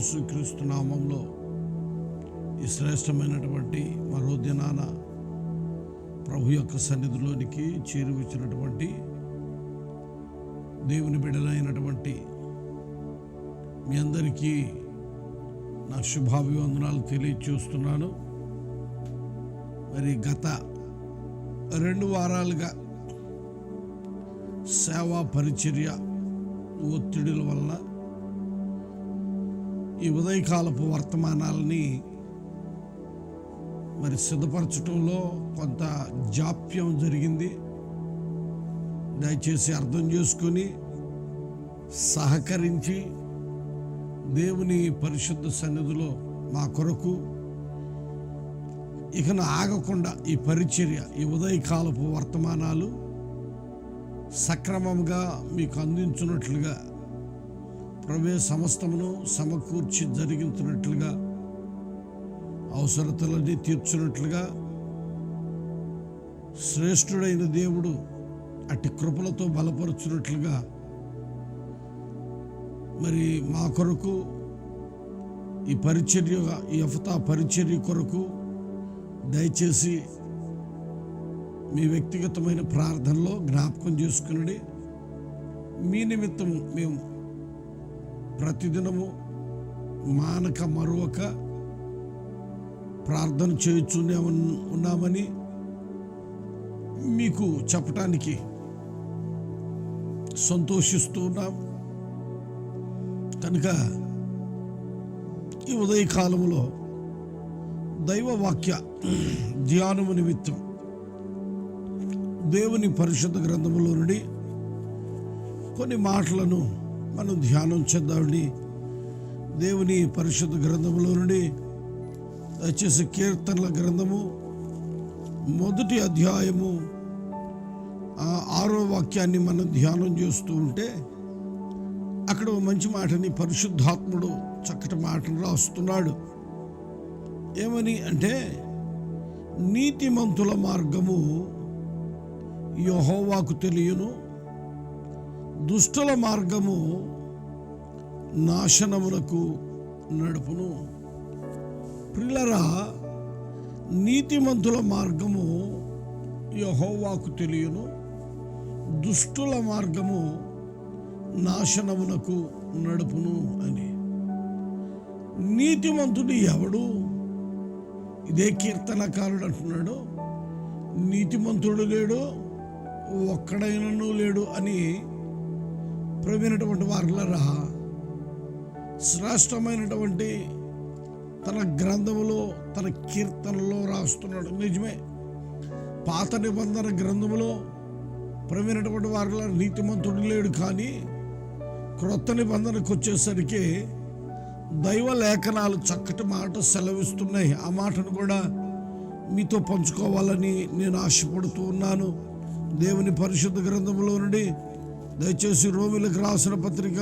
యేసుక్రీస్తు నామంలో ఈ శ్రేష్టమైనటువంటి మరో దినాన ప్రభు యొక్క సన్నిధిలోనికి చేరువచ్చినటువంటి దేవుని బిడలైనటువంటి మీ అందరికీ నా శుభాభివందనాలు తెలియచేస్తున్నాను. మరి గత రెండు వారాలుగా సేవా పరిచర్య ఒత్తిడిల వల్ల ఈ ఉదయకాలపు వర్తమానాలని మరి సిద్ధపరచడంలో కొంత జాప్యం జరిగింది. దయచేసి అర్థం చేసుకొని సహకరించి దేవుని పరిశుద్ధ సన్నిధిలో మా కొరకు ఇకను ఆగకుండా ఈ పరిచర్య ఈ ఉదయకాలపు వర్తమానాలు సక్రమంగా మీకు అందించున్నట్లుగా ప్రవే సమస్తమును సమకూర్చి జరిగించినట్లుగా అవసరతలన్నీ తీర్చున్నట్లుగా శ్రేష్ఠుడైన దేవుడు అట్టి కృపలతో బలపరుచున్నట్లుగా మరి మా కొరకు ఈ పరిచర్య ఈ అఫతా పరిచర్య కొరకు దయచేసి మీ వ్యక్తిగతమైన ప్రార్థనలో జ్ఞాపకం చేసుకుని మీ నిమిత్తం మేము ప్రతిదినము మానక మరొక ప్రార్థన చేయుచునే ఉన్నామని మీకు చెప్పటానికి సంతోషిస్తూ ఉన్నాం. కనుక ఈ ఉదయకాలంలో దైవవాక్య ధ్యానము నిమిత్తం దేవుని పరిశుద్ధ గ్రంథములో నుండి కొన్ని మాటలను మనం ధ్యానం చేద్దామండి దేవుని పరిశుద్ధ గ్రంథంలో నుండి దయచేసి కీర్తనల గ్రంథము మొదటి అధ్యాయము ఆ ఆరో వాక్యాన్ని మనం ధ్యానం చేస్తూ ఉంటే అక్కడ ఓ మంచి మాటని పరిశుద్ధాత్ముడు చక్కటి మాటను రాస్తున్నాడు. ఏమని అంటే నీతిమంతుల మార్గము యహోవాకు తెలియను దుష్టుల మార్గము నాశనమునకు నడుపును. ప్రిలరా నీతిమంతుల మార్గము యహోవాకు తెలియను. దుష్టుల మార్గము నాశనమునకు నడుపును అని. నీతిమంతుడు ఎవడు? ఇదే కీర్తనకారుడు అంటున్నాడు. నీతిమంతుడు లేడు ఒక్కడైనను లేడు అని ప్రవీణటువంటి వారులరా శ్రేష్టమైనటువంటి తన గ్రంథములో తన కీర్తనలో రాస్తున్నాడు. నిజమే పాత నిబంధన గ్రంథములో ప్రవీణటువంటి వారిలో నీతిమంతుడు లేడు కానీ క్రొత్త నిబంధనకు వచ్చేసరికి దైవ లేఖనాలు చక్కటి మాట సెలవిస్తున్నాయి. ఆ మాటను కూడా మీతో పంచుకోవాలని నేను ఆశపడుతూ ఉన్నాను. దేవుని పరిశుద్ధ గ్రంథంలో నుండి దయచేసి రోమిలకు రాసిన పత్రిక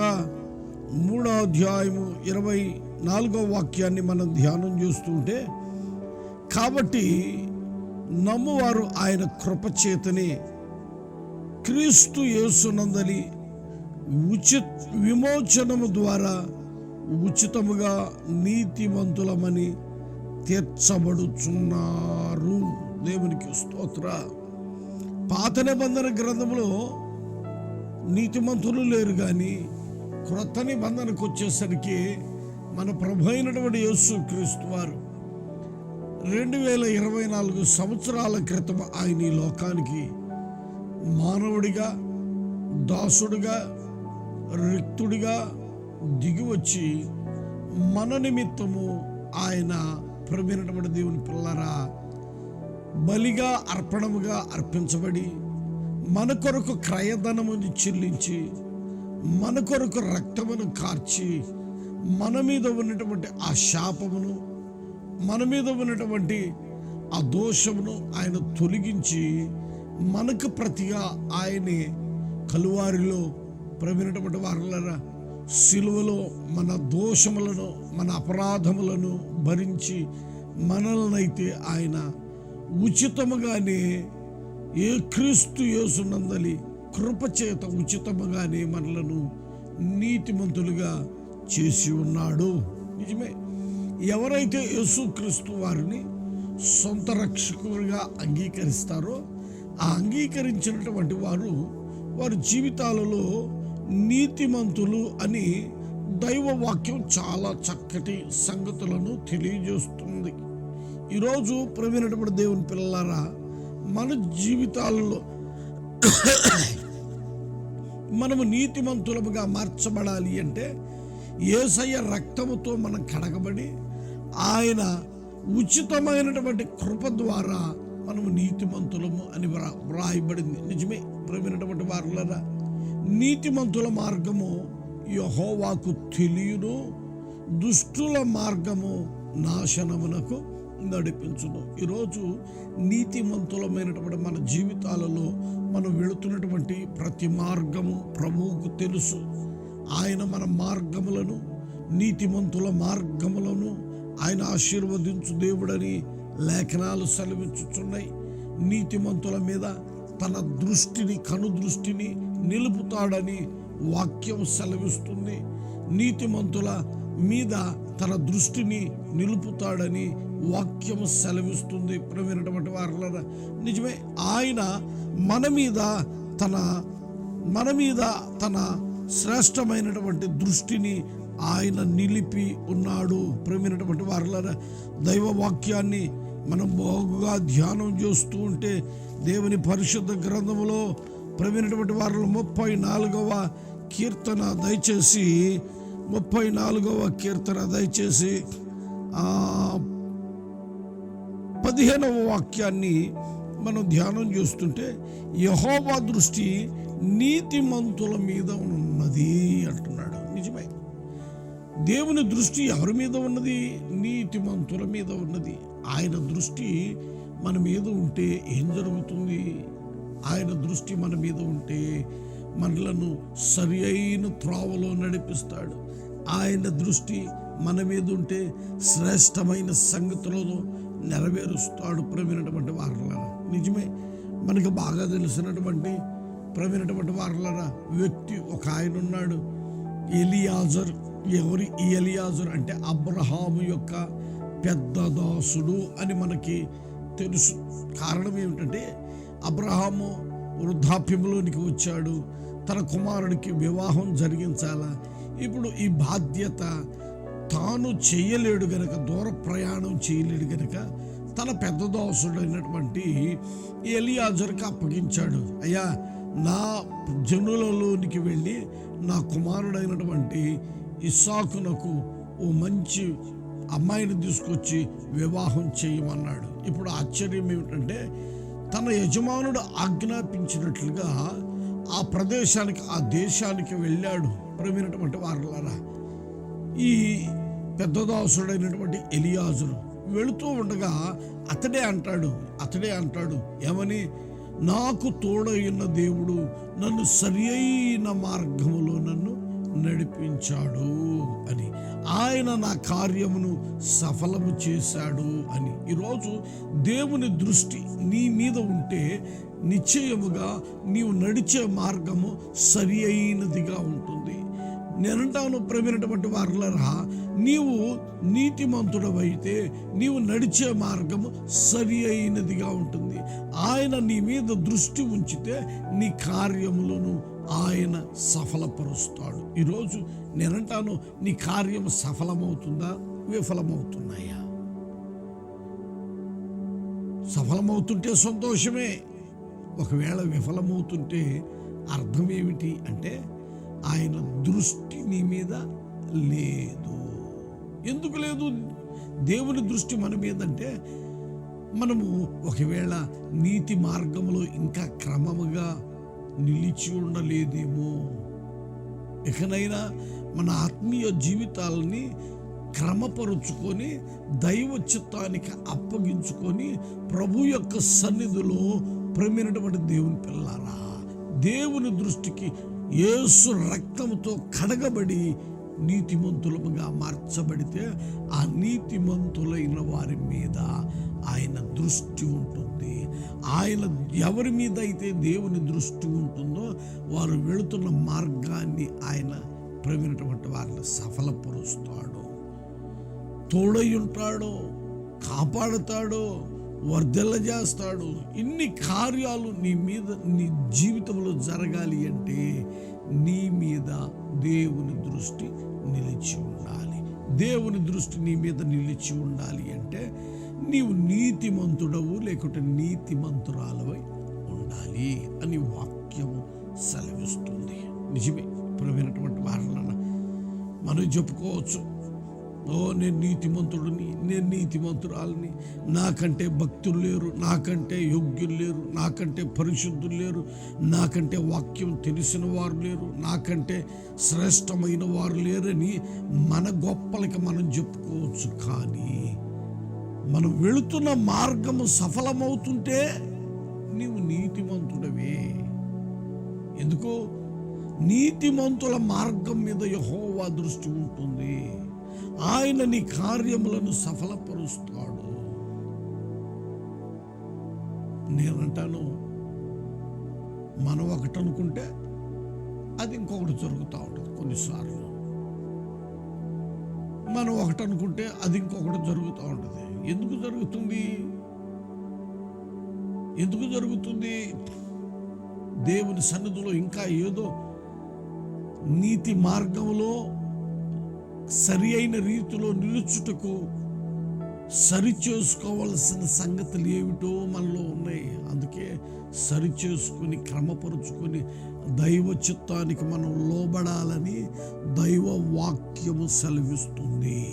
మూడో అధ్యాయము ఇరవై నాలుగో వాక్యాన్ని మనం ధ్యానం చేస్తుంటే కాబట్టి నమ్మువారు ఆయన కృపచేతని క్రీస్తు యేసునందని ఉచిత విమోచనము ద్వారా ఉచితముగా నీతిమంతులమని తీర్చబడుచున్నారు. దేవునికి స్తోత్ర. పాత నిబంధన గ్రంథంలో నీతిమంతులు లేరు కానీ క్రొత్త నిబంధనకు వచ్చేసరికి మన ప్రభు అయినటువంటి యేసు క్రీస్తు వారు రెండు వేల ఇరవై నాలుగు సంవత్సరాల క్రితం ఆయన ఈ లోకానికి మానవుడిగా దాసుడిగా రిక్తుడిగా దిగి వచ్చి మన నిమిత్తము ఆయన ప్రవీణటువంటి దేవుని పిల్లరా బలిగా అర్పణముగా అర్పించబడి మన కొరకు క్రయధనముని చెల్లించి మన కొరకు రక్తమును కార్చి మన మీద ఉన్నటువంటి ఆ శాపమును మన మీద ఉన్నటువంటి ఆ దోషమును ఆయన తొలగించి మనకు ప్రతిగా ఆయనే కలువారిలో ప్రవీణటువంటి వారులరా సిలువలో మన దోషములను మన అపరాధములను భరించి మనల్నైతే ఆయన ఉచితముగానే ఏ క్రీస్తు యేసునందలి కృపచేత ఉచితముగానే మనలను నీతిమంతులుగా చేసి ఉన్నాడు. నిజమే. ఎవరైతే యేసుక్రీస్తు వారిని సొంత రక్షకులుగా అంగీకరిస్తారో ఆ అంగీకరించినటువంటి వారు వారి జీవితాలలో నీతిమంతులు అని దైవ వాక్యం చాలా చక్కటి సంగతులను తెలియజేస్తుంది. ఈరోజు ప్రవీణటువంటి దేవుని పిల్లలారా మన జీవితాలలో మనము నీతిమంతులముగా మార్చబడాలి అంటే ఏసయ్య రక్తముతో మనం కడగబడి ఆయన ఉచితమైనటువంటి కృప ద్వారా మనము నీతిమంతులము అని వ్రా వ్రాయబడింది. నిజమే ప్రేమైనటువంటి వారులరా నీతిమంతుల మార్గము యహోవాకు తెలియను దుష్టుల మార్గము నాశనమునకు నడిపించును. ఈరోజు నీతిమంతులమైనటువంటి మన జీవితాలలో మనం వెళుతున్నటువంటి ప్రతి మార్గము ప్రభువుకు తెలుసు. ఆయన మన మార్గములను నీతిమంతుల మార్గములను ఆయన ఆశీర్వదించు దేవుడని లేఖనాలు సెలవించుచున్నాయి నీతిమంతుల మీద తన దృష్టిని కను దృష్టిని నిలుపుతాడని వాక్యం సెలవిస్తుంది. నీతిమంతుల మీద తన దృష్టిని నిలుపుతాడని వాక్యం సెలవిస్తుంది. ప్రవీణటువంటి వారిలో నిజమే ఆయన మన మీద తన మన మీద తన శ్రేష్టమైనటువంటి దృష్టిని ఆయన నిలిపి ఉన్నాడు. ప్రేమైనటువంటి వారిలో దైవ వాక్యాన్ని మనం బాగుగా ధ్యానం చేస్తూ ఉంటే దేవుని పరిశుద్ధ గ్రంథములో ప్రవీణటువంటి వారిలో ముప్పై నాలుగవ కీర్తన దయచేసి ముప్పై నాలుగవ కీర్తన దయచేసి పదిహేనవ వాక్యాన్ని మనం ధ్యానం చేస్తుంటే యహోవా దృష్టి నీతిమంతుల మీద ఉన్నది అంటున్నాడు. నిజమే. దేవుని దృష్టి ఎవరి మీద ఉన్నది? నీతిమంతుల మీద ఉన్నది. ఆయన దృష్టి మన మీద ఉంటే ఏం జరుగుతుంది? ఆయన దృష్టి మన మీద ఉంటే మనలను సరి అయిన త్రోవలో నడిపిస్తాడు. ఆయన దృష్టి మన మీద ఉంటే శ్రేష్టమైన సంగతులలో నెరవేరుస్తాడు ప్రవీణటువంటి వారలరా. నిజమే మనకు బాగా తెలిసినటువంటి ప్రవీణటువంటి వారలరా. వ్యక్తి ఒక ఆయన ఉన్నాడు ఎలియాజర్. ఎవరి ఎలియాజర్ అంటే? అబ్రహాము యొక్క పెద్ద దాసుడు అని మనకి తెలుసు. కారణం ఏమిటంటే అబ్రహాము వృద్ధాప్యంలోనికి వచ్చాడు. తన కుమారుడికి వివాహం జరిగించాలా. ఇప్పుడు ఈ బాధ్యత తాను చేయలేడు గనక దూర ప్రయాణం చేయలేడు గనక తన పెద్ద దోసుడైనటువంటి ఎలియాజర్కి అప్పగించాడు. అయ్యా నా జనులలోనికి వెళ్ళి నా కుమారుడైనటువంటి ఇస్సాకునకు ఓ మంచి అమ్మాయిని తీసుకొచ్చి వివాహం చేయమన్నాడు. ఇప్పుడు ఆశ్చర్యం ఏమిటంటే తన యజమానుడు ఆజ్ఞాపించినట్లుగా ఆ ప్రదేశానికి ఆ దేశానికి వెళ్ళాడు. ప్రవీణటువంటి వారులారా ఈ పెద్దదాసుడైనటువంటి ఎలియాజురు వెళుతూ ఉండగా అతడే అంటాడు అతడే అంటాడు ఏమని? నాకు తోడైన దేవుడు నన్ను సరి అయిన మార్గములో నన్ను నడిపించాడు అని. ఆయన నా కార్యమును సఫలము చేశాడు అని. ఈరోజు దేవుని దృష్టి నీ మీద ఉంటే నిశ్చయముగా నీవు నడిచే మార్గము సరి అయినదిగా ఉంటుంది. నేనంటాను ప్రవీణటువంటి వారులరా నీవు నీతిమంతుడవైతే నీవు నడిచే మార్గము సరి అయినదిగా ఉంటుంది. ఆయన నీ మీద దృష్టి ఉంచితే నీ కార్యములను ఆయన సఫలపరుస్తాడు. ఈరోజు నేనంటాను నీ కార్యం సఫలమవుతుందా? విఫలమవుతున్నాయా? సఫలమవుతుంటే సంతోషమే. ఒకవేళ విఫలమవుతుంటే అర్థం ఏమిటి అంటే ఆయన దృష్టి నీ మీద లేదు. ఎందుకు లేదు? దేవుని దృష్టి మన మీద అంటే మనము ఒకవేళ నీతి మార్గంలో ఇంకా క్రమముగా నిలిచి ఉండలేదేమో. ఇకనైనా మన ఆత్మీయ జీవితాలని క్రమపరుచుకొని దైవ చిత్తానికి అప్పగించుకొని ప్రభు యొక్క సన్నిధిలో ప్రమినటువంటి దేవుని పిల్లారా దేవుని దృష్టికి యేసు రక్తంతో కడగబడి నీతిమంతులముగా మార్చబడితే ఆ నీతిమంతులైన వారి మీద ఆయన దృష్టి ఉంటుంది. ఆయన ఎవరి మీద అయితే దేవుని దృష్టి ఉంటుందో వారు వెళుతున్న మార్గాన్ని ఆయన ప్రవీణటువంటి వారిని సఫలపరుస్తాడు. తోడై ఉంటాడో కాపాడుతాడో వర్ధెల్ల చేస్తాడు ఇన్ని కార్యాలు నీ మీద నీ జీవితంలో జరగాలి అంటే నీ మీద దేవుని దృష్టి నిలిచి ఉండాలి. దేవుని దృష్టి నీ మీద నిలిచి ఉండాలి అంటే నీవు నీతిమంతుడవు లేకుంటే నీతిమంతురాలవై ఉండాలి అని వాక్యము సెలవిస్తుంది. నిజమే. ప్రవీణటువంటి వారలన్న మనం చెప్పుకోవచ్చు. ఓ నేను నీతిమంతుడిని నేను నీతిమంతురాలని. నాకంటే భక్తులు లేరు నాకంటే యోగ్యులు లేరు నాకంటే పరిశుద్ధులు లేరు నాకంటే వాక్యం తెలిసిన వారు లేరు నాకంటే శ్రేష్టమైన వారు లేరని మన గొప్పలకి మనం చెప్పుకోవచ్చు. కానీ మనం వెళుతున్న మార్గము సఫలమవుతుంటే నీవు నీతిమంతుడవే. ఎందుకు నీతిమంతుల మార్గం మీద యహోవా దృష్టి ఉంటుంది. ఆయన నీ కార్యములను సఫలపరుస్తాడు. నేనంటాను మనం ఒకటి అనుకుంటే అది ఇంకొకటి జరుగుతూ ఉంటుంది కొన్నిసార్లు. మనం ఒకటి అనుకుంటే అది ఇంకొకటి జరుగుతూ ఉంటుంది. ఎందుకు జరుగుతుంది? ఎందుకు జరుగుతుంది? దేవుని సన్నిధిలో ఇంకా ఏదో నీతి మార్గంలో సరి అయిన రీతిలో నిలుచుటకు సరి చేసుకోవలసిన సంగతులు ఏమిటో మనలో ఉన్నాయి. అందుకే సరిచేసుకుని క్రమపరుచుకొని దైవ చిత్తానికి మనం లోబడాలని దైవ వాక్యము సెలవిస్తుంది.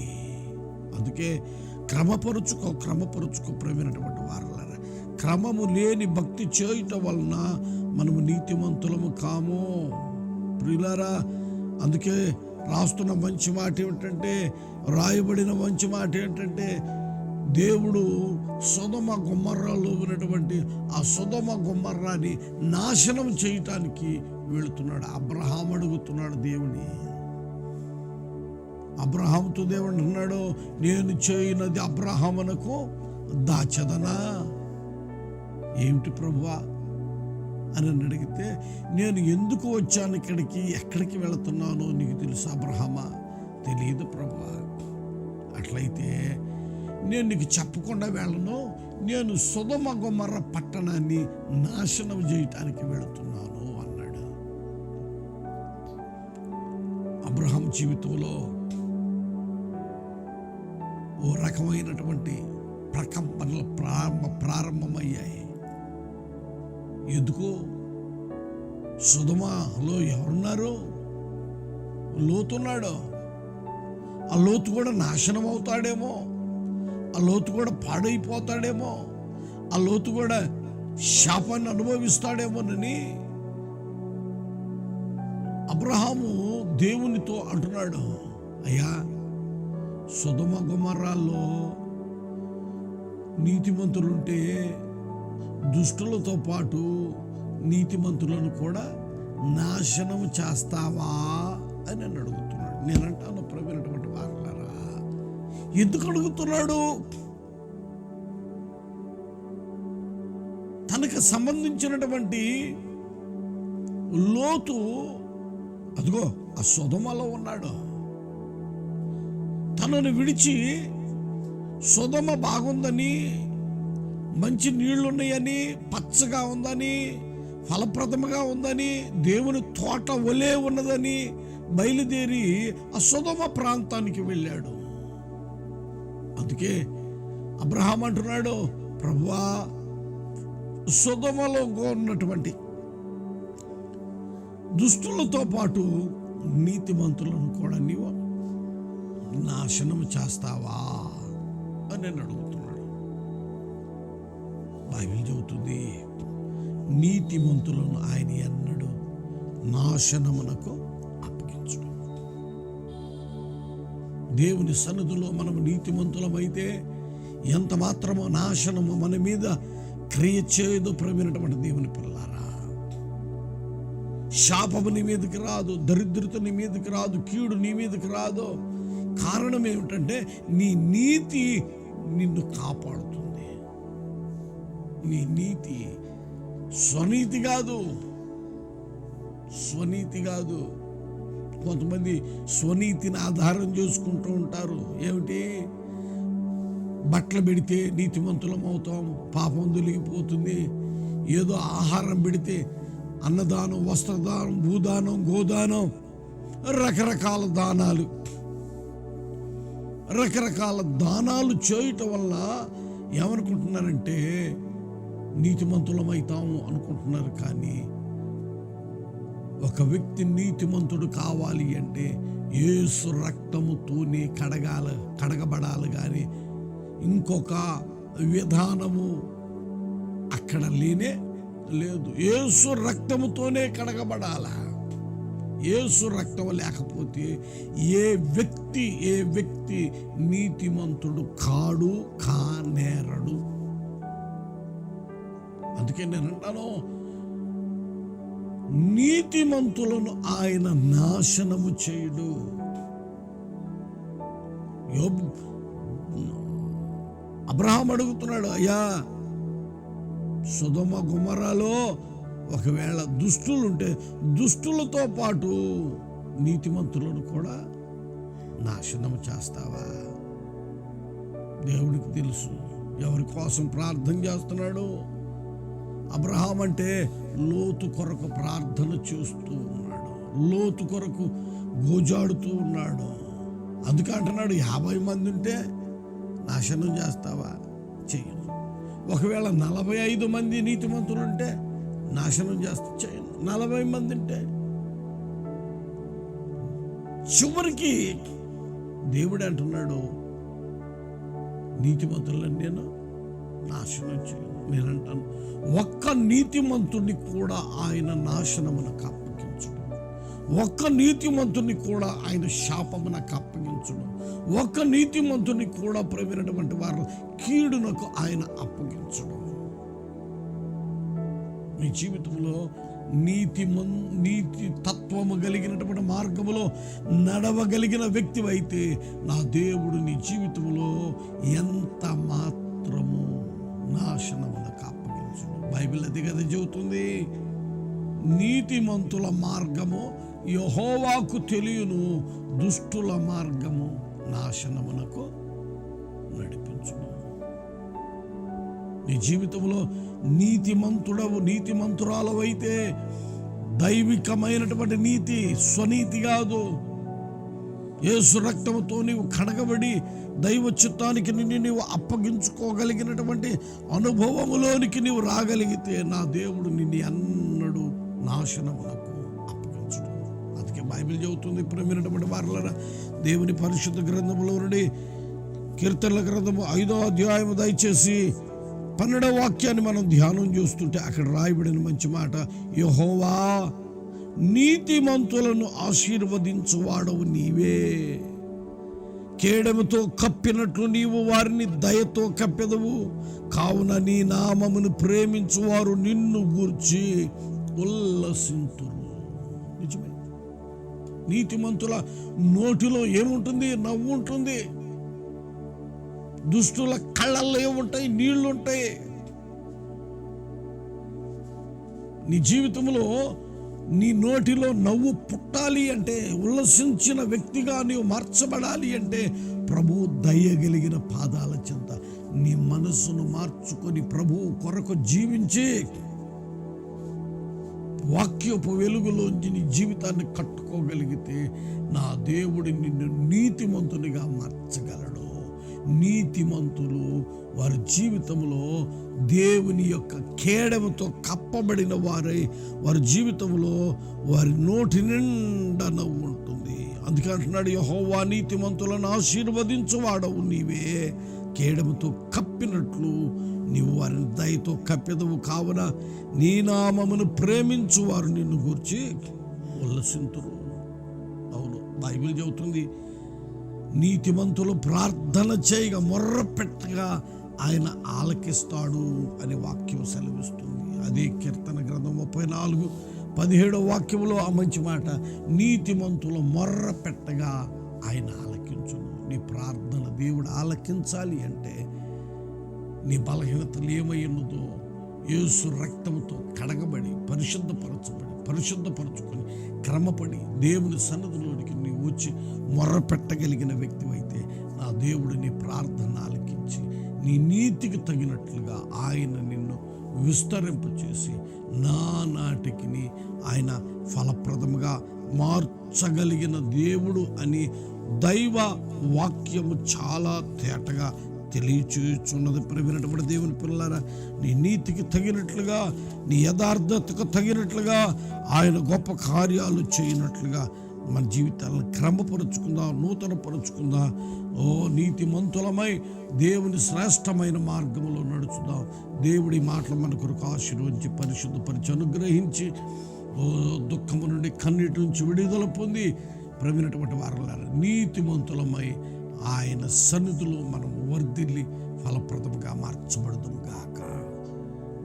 అందుకే క్రమపరుచుకో క్రమపరుచుకో ప్రవీణటువంటి వారలరా. క్రమము లేని భక్తి చేయుట వలన మనము నీతిమంతులము కాము. ప్రియులారా అందుకే రాస్తున్న మంచి మాట ఏమిటంటే రాయబడిన మంచి మాట ఏంటంటే దేవుడు సుధమ గుమ్మర్రాలో ఉన్నటువంటి ఆ సుధమ గుమ్మర్రాని నాశనం చేయటానికి వెళుతున్నాడు అబ్రహాం అడుగుతున్నాడు దేవుని అబ్రహాంతో దేవుడు అన్నాడు నేను చేయనది అబ్రహామునకు దాచదనా? ఏమిటి ప్రభువా? అని అడిగితే నేను ఎందుకు వచ్చాను ఇక్కడికి? ఎక్కడికి వెళుతున్నానో నీకు తెలుసు అబ్రహమా? తెలియదు ప్రభా. అట్లయితే నేను నీకు చెప్పకుండా వెళ్ళను. నేను సుధమ గుమర్ర పట్టణాన్ని నాశనం చేయటానికి వెళుతున్నాను అన్నాడు. అబ్రహం జీవితంలో ఓ రకమైనటువంటి ప్రకంపనలు ప్రారంభ ప్రారంభమయ్యాయి. ఎందుకో సుధమలో ఎవరున్నారు? లోతున్నాడు? ఆ లోతు కూడా నాశనం అవుతాడేమో? ఆ లోతు కూడా పాడైపోతాడేమో? ఆ లోతు కూడా శాపాన్ని అనుభవిస్తాడేమోనని అబ్రహాము దేవునితో అంటున్నాడు అయ్యా సుధమ గుమరాల్లో నీతిమంతులుంటే దుష్టులతో పాటు నీతిమంతులను కూడా నాశనం చేస్తావా అని నన్ను అడుగుతున్నాడు. నేనంటాను ప్రవీణటువంటి వారలారా ఎందుకు అడుగుతున్నాడు? తనకు సంబంధించినటువంటి లోతు అదిగో ఆ సుధమలో ఉన్నాడు. తనను విడిచి సుధమ బాగుందని మంచి నీళ్ళున్నాయని పచ్చగా ఉందని ఫలప్రదముగా ఉందని దేవుని తోట ఒలే ఉన్నదని బయలుదేరి అసుధమ సుధమ ప్రాంతానికి వెళ్ళాడు. అందుకే అబ్రహాం అంటున్నాడు ప్రభువా సుధమలో ఉన్నటువంటి దుష్టులతో పాటు నీతిమంతులను కూడా నీవు నాశనం చేస్తావా? అని నేను బైబిల్ చెబుతుంది నీతిమంతులను ఆయన ఎన్నడు నాశనమునకు అప్పగించడు దేవుని సన్నిధిలో మనం నీతిమంతులమైతే ఎంత మాత్రమో నాశనము మన మీద క్రియ చేయదు ప్రవీణటువంటి దేవుని పిల్లారా శాపము నీ మీదకి రాదు దరిద్రత నీ మీదకి రాదు కీడు నీ మీదకి రాదు. కారణం ఏమిటంటే నీ నీతి నిన్ను కాపాడుతుంది. నీ నీతి స్వనీతి కాదు. స్వనీతి కాదు. కొంతమంది స్వనీతిని ఆధారం చేసుకుంటూ ఉంటారు. ఏమిటి? బట్టలు పెడితే నీతిమంతులం అవుతాం పాపం తొలగిపోతుంది ఏదో ఆహారం పెడితే అన్నదానం వస్త్రదానం భూదానం గోదానం రకరకాల దానాలు. రకరకాల దానాలు చేయటం వల్ల ఏమనుకుంటున్నారంటే నీతిమంతులమవుతాము అనుకుంటున్నారు కానీ ఒక వ్యక్తి నీతిమంతుడు కావాలి అంటే ఏసు రక్తముతోనే కడగాల కడగబడాలి కానీ ఇంకొక విధానము అక్కడ లేనే లేదు. ఏసు రక్తముతోనే కడగబడాల? యేసు రక్తం లేకపోతే ఏ వ్యక్తి ఏ వ్యక్తి నీతిమంతుడు కాడు కానేరడు? అందుకే నేను అంటాను నీతిమంతులను ఆయన నాశనము చేయడు. అబ్రహాం అడుగుతున్నాడు అయ్యా సుధమ గుమరాలో ఒకవేళ దుష్టులు ఉంటే దుష్టులతో పాటు నీతిమంతులను కూడా నాశనం చేస్తావా? దేవుడికి తెలుసు ఎవరి కోసం ప్రార్థన చేస్తున్నాడు. అబ్రహాం అంటే లోతు కొరకు ప్రార్థన చేస్తూ ఉన్నాడు. లోతు కొరకు గోజాడుతూ ఉన్నాడు. అందుకే అంటున్నాడు యాభై మంది ఉంటే నాశనం చేస్తావా? చేయను. ఒకవేళ నలభై ఐదు మంది నీతిమంతులు ఉంటే నాశనం చేస్తా చేయను. నలభై మంది ఉంటే చివరికి దేవుడు అంటున్నాడు నీతిమంతులను నేను నాశనం చేయను. నేను అంటాను ఒక్క నీతిమంతుడిని కూడా ఆయన నాశనమునకు అప్పగించడు ఒక్క నీతిమంతుడిని కూడా ఆయన శాపమునకు అప్పగించడు ఒక్క నీతిమంతుడిని కూడా ప్రవీణటువంటి వారు కీడునకు ఆయన అప్పగించడు. మీ జీవితంలో నీతి నీతి తత్వము కలిగినటువంటి మార్గములో నడవగలిగిన వ్యక్తి అయితే నా దేవుడు నీ జీవితంలో ఎంత మాత్రము నాశనం బైబిల్ అది కదా చెబుతుంది నీతిమంతుల మార్గము యహోవాకు తెలియను దుష్టుల మార్గము నాశనమునకు నడిపించును నీ జీవితంలో నీతిమంతుడవు నీతిమంతురాలవైతే దైవికమైనటువంటి నీతి స్వనీతి కాదు. ఏసు రక్తముతో నీవు కడగబడి దైవ చిత్తానికి నిన్ను నీవు అప్పగించుకోగలిగినటువంటి అనుభవములోనికి నీవు రాగలిగితే నా దేవుడు నిన్ను అన్నడు నాశనమునకు అప్పగించడు. అందుకే బైబిల్ చెబుతుంది ప్రేమైనటువంటి వారులరా దేవుని పరిశుద్ధ గ్రంథములో నుండి కీర్తనల గ్రంథము ఐదో అధ్యాయము దయచేసి పన్నెండవ వాక్యాన్ని మనం ధ్యానం చేస్తుంటే అక్కడ రాయబడిన మంచి మాట యహోవా నీతిమంతులను ఆశీర్వదించువాడవు నీవే. కేడముతో కప్పినట్లు నీవు వారిని దయతో కప్పెదవు. కావున నీ నామమును ప్రేమించువారు నిన్ను గూర్చి ఉల్లసింతురు. నిజమే. నీతిమంతుల నోటిలో ఏముంటుంది? నవ్వు ఉంటుంది దుష్టుల కళ్ళల్లో ఏముంటాయి? నీళ్ళుంటాయి. నీ జీవితంలో నీ నోటిలో నవ్వు పుట్టాలి అంటే ఉల్లసించిన వ్యక్తిగా నీవు మార్చబడాలి అంటే ప్రభు దయ్యగలిగిన పాదాల చెంత నీ మనస్సును మార్చుకొని ప్రభు కొరకు జీవించి వాక్యపు వెలుగులోంచి నీ జీవితాన్ని కట్టుకోగలిగితే నా దేవుడి నిన్ను నీతిమంతునిగా మార్చగలడు. నీతిమంతులు వారి జీవితంలో దేవుని యొక్క కేడముతో కప్పబడిన వారై వారి జీవితంలో వారి నోటి నిండా నవ్వు ఉంటుంది. అందుకే అంటున్నాడు యహోవా నీతిమంతులను ఆశీర్వదించువాడవు నీవే. కేడముతో కప్పినట్లు నీవు వారిని దయతో కప్పెదవు. కావున నీ నామమును ప్రేమించు వారు నిన్ను గూర్చి ఉల్లసింతురు అవును బైబిల్ చెబుతుంది నీతిమంతులు ప్రార్థన చేయగా మొర్ర పెట్టగా ఆయన ఆలకిస్తాడు అని వాక్యం సెలవిస్తుంది. అదే కీర్తన గ్రంథం ముప్పై నాలుగు పదిహేడో వాక్యంలో ఆ మంచి మాట నీతిమంతులు మొర్ర పెట్టగా ఆయన ఆలకించును. నీ ప్రార్థన దేవుడు ఆలకించాలి అంటే నీ బలహీనతలు ఏమై యేసు రక్తంతో కడగబడి పరిశుద్ధపరచబడి పరిశుద్ధపరచుకొని క్రమపడి దేవుని సన్నదిలోనికి నీవు వచ్చి మొర్ర పెట్టగలిగిన వ్యక్తి అయితే నా దేవుడు నీ ప్రార్థన ఆలకించి నీ నీతికి తగినట్లుగా ఆయన నిన్ను విస్తరింపచేసి నా ఆయన ఫలప్రదముగా మార్చగలిగిన దేవుడు అని దైవ వాక్యము చాలా తేటగా తెలియచేయుచున్నది. ప్రవినటువంటి దేవుని పిల్లలారా నీ నీతికి తగినట్లుగా నీ యథార్థతకు తగినట్లుగా ఆయన గొప్ప కార్యాలు చేయనట్లుగా మన జీవితాలను క్రమపరుచుకుందాం నూతనపరుచుకుందాం. ఓ నీతి మంతులమై దేవుని శ్రేష్టమైన మార్గంలో నడుచుదాం. దేవుడి మాటలు మన కొరకు ఆశీర్వదించి పరిశుద్ధపరిచి అనుగ్రహించి ఓ దుఃఖము నుండి కన్నీటి నుంచి విడుదల పొంది ప్రవీణటువంటి వారులారా నీతిమంతులమై ఆయన సన్నిధిలో మనం వర్ధిల్లి ఫలప్రదముగా మార్చబడదుము గాక.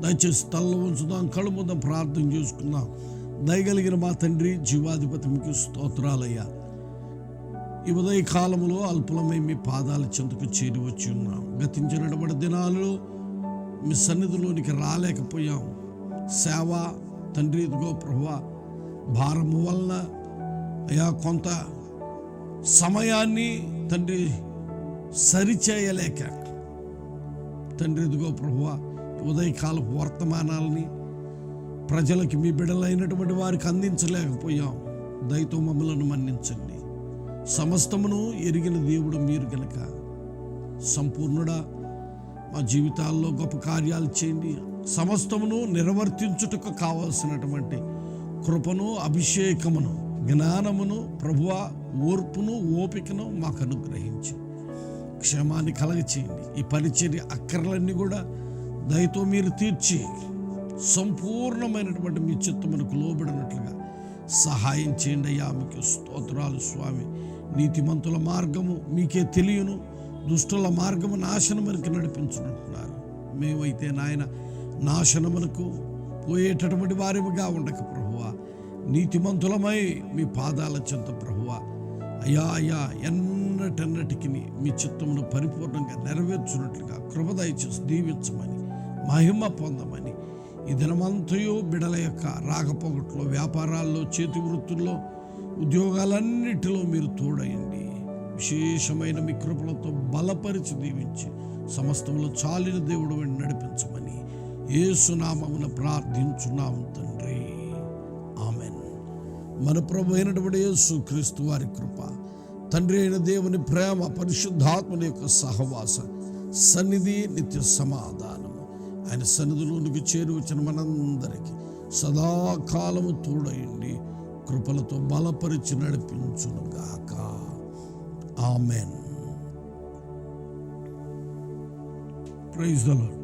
దయచేసి తల్ల ఉంచుదాం కళ్ళు ముందు ప్రార్థన చేసుకుందాం. దయగలిగిన మా తండ్రి జీవాధిపతి మీకు స్తోత్రాలయ్యా. ఈ ఉదయ కాలంలో అల్పులమై మీ పాదాల చెంతకు చేరివచ్చి ఉన్నాం. గతించినటువంటి దినాలలో మీ సన్నిధిలోనికి రాలేకపోయాం. సేవ తండ్రి ఇదిగో ప్రభా భారము వలన అయా కొంత సమయాన్ని తండ్రి సరిచేయలేక. తండ్రి ఇదిగో ప్రభువ ఉదయకాలపు వర్తమానాలని ప్రజలకి మీ బిడలైనటువంటి వారికి అందించలేకపోయాం. దయతో మమ్మలను మన్నించండి. సమస్తమును ఎరిగిన దేవుడు మీరు గనక సంపూర్ణుడా మా జీవితాల్లో గొప్ప కార్యాలు చేయండి. సమస్తమును నిర్వర్తించుటకు కావలసినటువంటి కృపను అభిషేకమును జ్ఞానమును ప్రభువ ఓర్పును ఓపికను మాకు అనుగ్రహించి క్షేమాన్ని కలగచేయండి. ఈ పరిచర్య అక్కర్లన్నీ కూడా దయతో మీరు తీర్చి సంపూర్ణమైనటువంటి మీ చిత్తమునకు లోబడినట్లుగా సహాయం చేయండి అయ్యా. మీకు స్తోత్రాలు స్వామి. నీతిమంతుల మార్గము మీకే తెలియను. దుష్టుల మార్గము నాశనమునికి నడిపించుకుంటున్నారు. మేమైతే నాయన నాశనమునకు పోయేటటువంటి వారిగా ఉండక ప్రభువ. నీతిమంతులమై మీ పాదాల చెంత ప్రభువ. అయ్యా అయ్యా ఎన్నటెన్నటికి మీ చిత్తమును పరిపూర్ణంగా నెరవేర్చున్నట్లుగా కృపదయచేసి దీవించమని మహిమ పొందమని ఈ దినమంతయు బిడల యొక్క రాకపోగట్లో వ్యాపారాల్లో చేతి వృత్తుల్లో ఉద్యోగాలన్నిటిలో మీరు తోడయండి. విశేషమైన మీ కృపలతో బలపరిచి దీవించి సమస్తంలో చాలిన దేవుడు వెంట నడిపించమని ఏసునామమున ప్రార్థించున్నాం తండ్రి. ఆమెన్. మన ప్రభు అయినటువంటి యేసు క్రీస్తు వారి కృప తండ్రి అయిన దేవుని ప్రేమ పరిశుద్ధాత్మని యొక్క సహవాస సన్నిధి నిత్య సమాధానం. ఆయన సన్నిధిలోనికి చేరి వచ్చిన మనందరికీ సదాకాలము తోడయండి కృపలతో బలపరిచి నడిపించునుగాక ఆమెన్. Praise the lord.